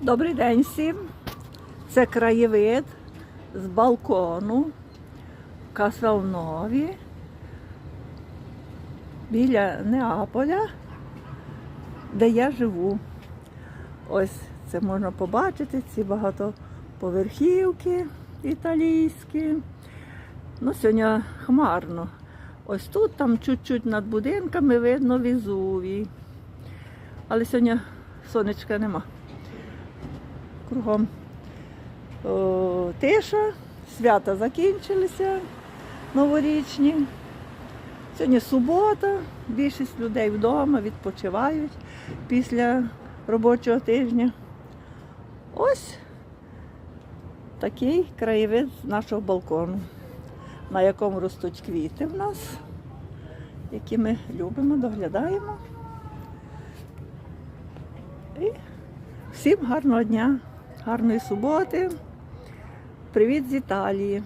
Добрий день всім. Це краєвид з балкону в біля Неаполя, де я живу. Ось це можна побачити, ці багатоповерхівки італійські. Ну, сьогодні хмарно. Ось тут, там чуть-чуть над будинками видно Везувій. Але сьогодні сонечка нема. Кругом тиша, свята закінчилися новорічні. Сьогодні субота, більшість людей вдома відпочивають після робочого тижня. Ось такий краєвид нашого балкону, на якому ростуть квіти в нас, які ми любимо, доглядаємо. І всім гарного дня, гарної суботи. Привіт з Італії.